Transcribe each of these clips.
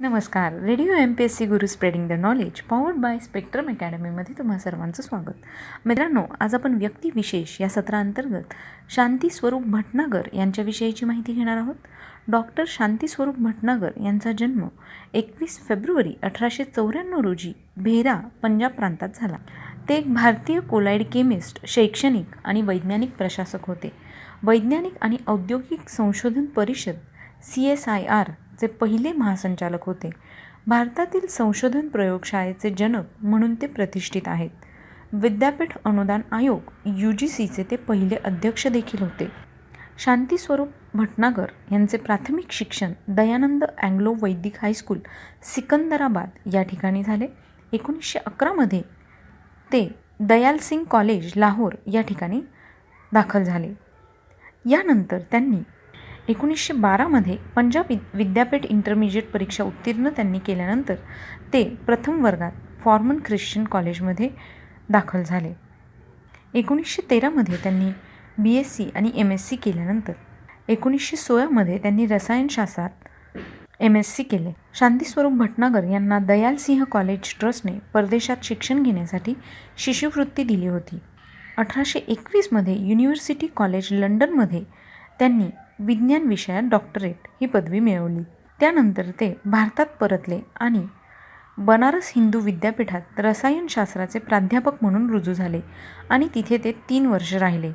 नमस्कार. Radio M P S C guru spreading the knowledge powered by spectrum अकॅडमीमध्ये तुम्हा सर्वांचं स्वागत. मित्रांनो आज आपण व्यक्तिविशेष या सत्राअंतर्गत शांती स्वरूप भटनागर यांच्याविषयीची माहिती घेणार आहोत. डॉक्टर शांती स्वरूप भटनागर यांचा जन्म एकवीस फेब्रुवारी अठराशे चौऱ्याण्णव रोजी भेरा पंजाब प्रांतात झाला. ते एक भारतीय कोलाइड केमिस्ट शैक्षणिक आणि वैज्ञानिक प्रशासक होते. वैज्ञानिक आणि औद्योगिक संशोधन परिषद C S I R J पहिले महासंचालक होते भारतातील संशोधन प्रयोगशाळेचे जनक म्हणून ते प्रतिष्ठित आहेत. विद्यापीठ अनुदान आयोग यू जी सीचे ते पहिले अध्यक्ष देखील होते. शांती स्वरूप भटनागर यांचे प्राथमिक शिक्षण Dayanand Anglo Vedic high school Secunderabad या ठिकाणी झाले. एकोणीसशे अकरामध्ये ते दयाल सिंग कॉलेज लाहोर या ठिकाणी दाखल झाले. यानंतर त्यांनी एकोणीसशे बारामध्ये पंजाब विद्यापीठ इंटरमिजिएट परीक्षा उत्तीर्ण त्यांनी केल्यानंतर ते प्रथम वर्गात फॉर्मन ख्रिश्चन कॉलेजमध्ये दाखल झाले. एकोणीसशे तेरामध्ये त्यांनी बी एस सी आणि एम एस सी केल्यानंतर एकोणीसशे सोळामध्ये त्यांनी रसायनशास्त्रात एम एस सी केले. शांतीस्वरूप भटनागर यांना दयाल सिंह कॉलेज ट्रस्टने परदेशात शिक्षण घेण्यासाठी शिष्यवृत्ती दिली होती. अठराशे एकवीसमध्ये युनिव्हर्सिटी कॉलेज लंडनमध्ये त्यांनी विज्ञान विषयात डॉक्टरेट ही पदवी मिळवली. त्यानंतर ते भारतात परतले आणि बनारस हिंदू विद्यापीठात रसायनशास्त्राचे प्राध्यापक म्हणून रुजू झाले आणि तिथे ते तीन वर्ष राहिले.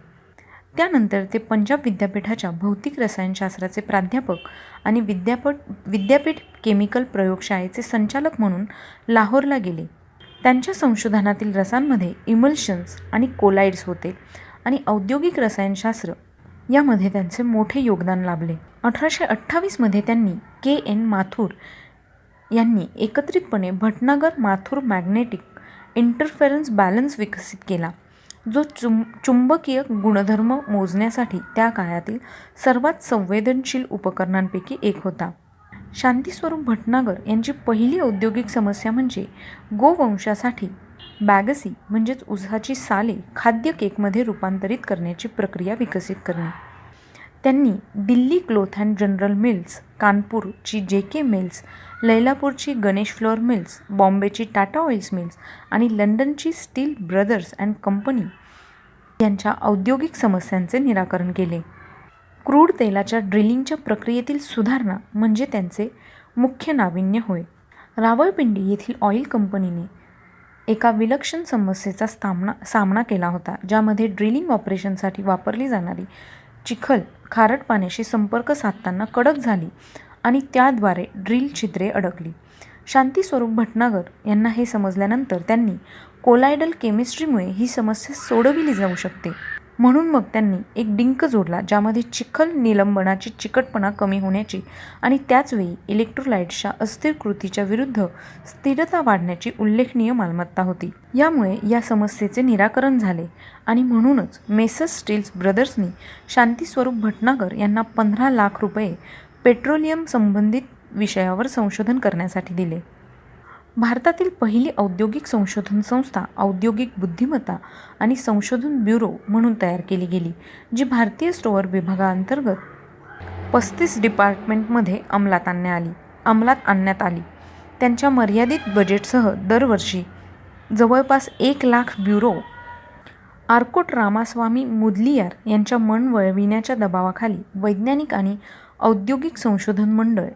त्यानंतर ते पंजाब विद्यापीठाच्या भौतिक रसायनशास्त्राचे प्राध्यापक आणि विद्यापट विद्यापीठ केमिकल प्रयोगशाळेचे संचालक म्हणून लाहोरला गेले. त्यांच्या संशोधनातील रसांमध्ये इमल्शन्स आणि कोलाइड्स होते आणि औद्योगिक रसायनशास्त्र यामध्ये त्यांचे मोठे योगदान लाभले. अठराशे अठ्ठावीसमध्ये त्यांनी के एन माथुर यांनी एकत्रितपणे Bhatnagar Mathur magnetic interference balance विकसित केला जो चुं चुंबकीय गुणधर्म मोजण्यासाठी त्या काळातील सर्वात संवेदनशील उपकरणांपैकी एक होता. शांतीस्वरूप भटनागर यांची पहिली औद्योगिक समस्या म्हणजे गोवंशासाठी बॅगसी म्हणजेच उसाची साले खाद्य केकमध्ये रूपांतरित करण्याची प्रक्रिया विकसित करणे. त्यांनी Delhi cloth and general mills कानपूरची J K mills लैलापूरची गणेश फ्लोअर मिल्स बॉम्बेची टाटा ऑइल्स मिल्स आणि लंडनची स्टील ब्रदर्स अँड कंपनी यांच्या औद्योगिक समस्यांचे निराकरण केले. क्रूड तेलाच्या ड्रिलिंगच्या प्रक्रियेतील सुधारणा म्हणजे त्यांचे मुख्य नाविन्य होय. रावळपिंडी येथील ऑइल कंपनीने एका विलक्षण समस्येचा सामना सामना केला होता ज्यामध्ये ड्रिलिंग ऑपरेशनसाठी वापरली जाणारी चिखल खारट पाण्याशी संपर्क साधताना कडक झाली आणि त्याद्वारे ड्रिल छिद्रे अडकली. शांतीस्वरूप भटनागर यांना हे समजल्यानंतर त्यांनी कोलायडल केमिस्ट्रीमुळे ही समस्या सोडविली जाऊ शकते. म्हणून मग त्यांनी एक डिंक जोडला ज्यामध्ये चिखल निलंबनाची चिकटपणा कमी होण्याची आणि त्याचवेळी इलेक्ट्रोलाइट्सच्या अस्थिर कृतीच्या विरुद्ध स्थिरता वाढण्याची उल्लेखनीय मालमत्ता होती. यामुळे या समस्येचे निराकरण झाले आणि म्हणूनच मेसस स्टील्स ब्रदर्सनी शांतीस्वरूप भटनागर यांना पंधरा लाख रुपये पेट्रोलियम संबंधित विषयावर संशोधन करण्यासाठी दिले. भारतातील पहिली औद्योगिक संशोधन संस्था औद्योगिक बुद्धिमत्ता आणि संशोधन ब्युरो म्हणून तयार केली गेली जी भारतीय स्टोअर विभागाअंतर्गत पस्तीस डिपार्टमेंटमध्ये अंमलात आणण्यात आली अंमलात आणण्यात आली. त्यांच्या मर्यादित बजेटसह दरवर्षी जवळपास एक लाख ब्युरो आर्कोट रामास्वामी मुदलियार यांच्या मन वळविण्याच्या दबावाखाली वैज्ञानिक आणि औद्योगिक संशोधन मंडळ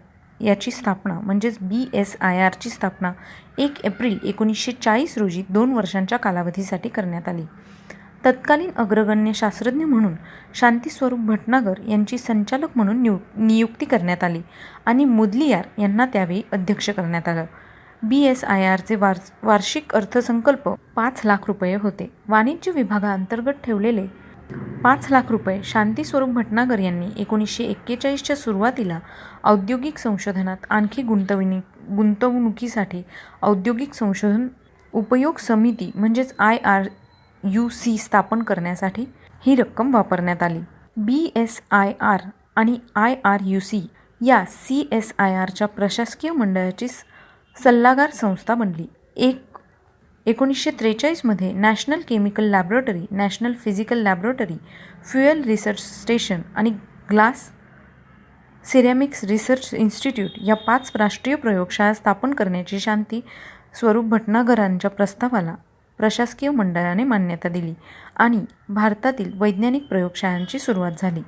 याची स्थापना म्हणजेच बी एस आय आरची स्थापना एक एप्रिल एकोणीसशे चाळीस रोजी दोन वर्षांच्या कालावधीसाठी करण्यात आली. तत्कालीन अग्रगण्य शास्त्रज्ञ म्हणून शांतीस्वरूप भटनागर यांची संचालक म्हणून नियु नियुक्ती करण्यात आली आणि मुदलियार यांना त्यावेळी अध्यक्ष करण्यात आलं. बी एस आय आरचे वार वार्षिक अर्थसंकल्प पाच लाख रुपये होते. वाणिज्य विभागाअंतर्गत ठेवलेले पाच लाख रुपये शांतीस्वरूप भटनागर यांनी एकोणीसशे एक्केचाळीसच्या सुरुवातीला औद्योगिक संशोधनात आणखी गुंतवणी गुंतवणुकीसाठी औद्योगिक संशोधन उपयोग समिती म्हणजेच आय आर यू सी स्थापन करण्यासाठी ही रक्कम वापरण्यात आली. बी एस आय आर आणि आय आर यू सी या सी एस आय आरच्या प्रशासकीय मंडळाची सल्लागार संस्था बनली. एक एकोणीसशे त्रेचाळीसमध्ये national chemical laboratory national physical laboratory fuel research station आणि ग्लास सिरॅमिक्स रिसर्च इन्स्टिट्यूट या पाच राष्ट्रीय प्रयोगशाळा स्थापन करण्याची शांती स्वरूप भटनागरांच्या प्रस्तावाला प्रशासकीय मंडळाने मान्यता दिली आणि भारतातील वैज्ञानिक प्रयोगशाळांची सुरुवात झाली.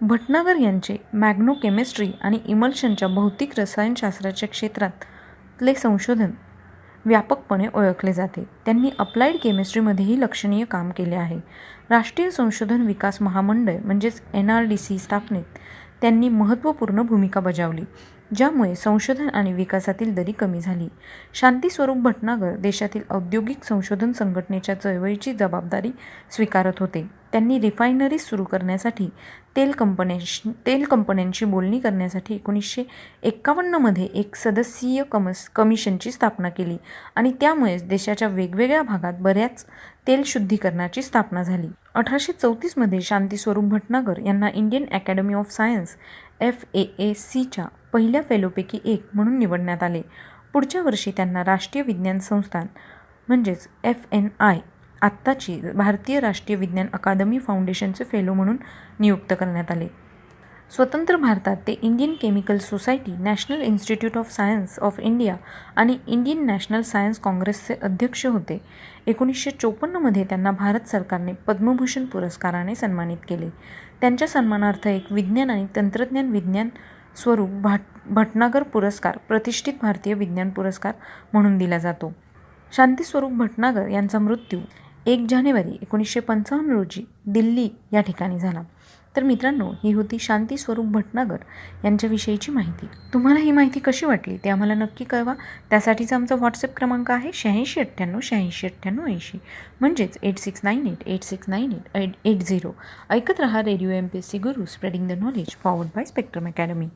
भटनागर यांचे मॅग्नो केमिस्ट्री आणि इमल्शनच्या भौतिक रसायनशास्त्राच्या क्षेत्रातले संशोधन व्यापकपणे ओळखले जाते. त्यांनी अप्लाइड केमिस्ट्रीमध्येही लक्षणीय काम केले आहे. राष्ट्रीय संशोधन विकास महामंडळ म्हणजेच एन आर डी सी स्थापनेत त्यांनी महत्त्वपूर्ण भूमिका बजावली. ज्यामुळे संशोधन आणि विकासातील दरी कमी झाली. शांती स्वरूप भटनागर देशातील औद्योगिक संशोधन संघटनेच्या चळवळीची जबाबदारी स्वीकारत होते. त्यांनी रिफायनरीज सुरू करण्यासाठी तेल कंपन्यांशी तेल कंपन्यांशी बोलणी करण्यासाठी एकोणीसशे एक्कावन्नमध्ये एक सदस्यीय कमस कमिशनची स्थापना केली आणि त्यामुळेच देशाच्या वेगवेगळ्या भागात बऱ्याच तेल शुद्धीकरणाची स्थापना झाली. अठराशे चौतीसमध्ये शांती स्वरूप भटनागर यांना Indian academy of science F A A सीच्या पहिल्या फेलोपैकी एक म्हणून निवडण्यात आले. पुढच्या वर्षी त्यांना राष्ट्रीय विज्ञान संस्थान म्हणजेच एफ एन आय आत्ताची भारतीय राष्ट्रीय विज्ञान अकादमी फाउंडेशनचे फेलो म्हणून नियुक्त करण्यात आले. स्वतंत्र भारतात ते Indian chemical society national institute of science of India आणि इंडियन नॅशनल सायन्स काँग्रेसचे अध्यक्ष होते. एकोणीसशे चोपन्नमध्ये त्यांना भारत सरकारने पद्मभूषण पुरस्काराने सन्मानित केले. त्यांच्या सन्मानार्थ एक विज्ञान आणि तंत्रज्ञान विज्ञान स्वरूप भाट भटनागर पुरस्कार प्रतिष्ठित भारतीय विज्ञान पुरस्कार म्हणून दिला जातो. शांती स्वरूप भटनागर यांचा मृत्यू एक जानेवारी एकोणीसशे पंचावन्न रोजी दिल्ली या ठिकाणी झाला. तर मित्रांनो ही होती शांती स्वरूप भटनागर यांच्याविषयीची माहिती. तुम्हाला ही माहिती कशी वाटली ते आम्हाला नक्की कळवा. त्यासाठीचा आमचा व्हॉट्सअप क्रमांक आहे शहाऐंशी अठ्ठ्याण्णव शहाऐंशी अठ्ठ्याण्णव ऐंशी. म्हणजेच eight six nine eight eight six nine eight eight eight zero ऐकत रहा radio M P S C guru spreading the knowledge powered by spectrum academy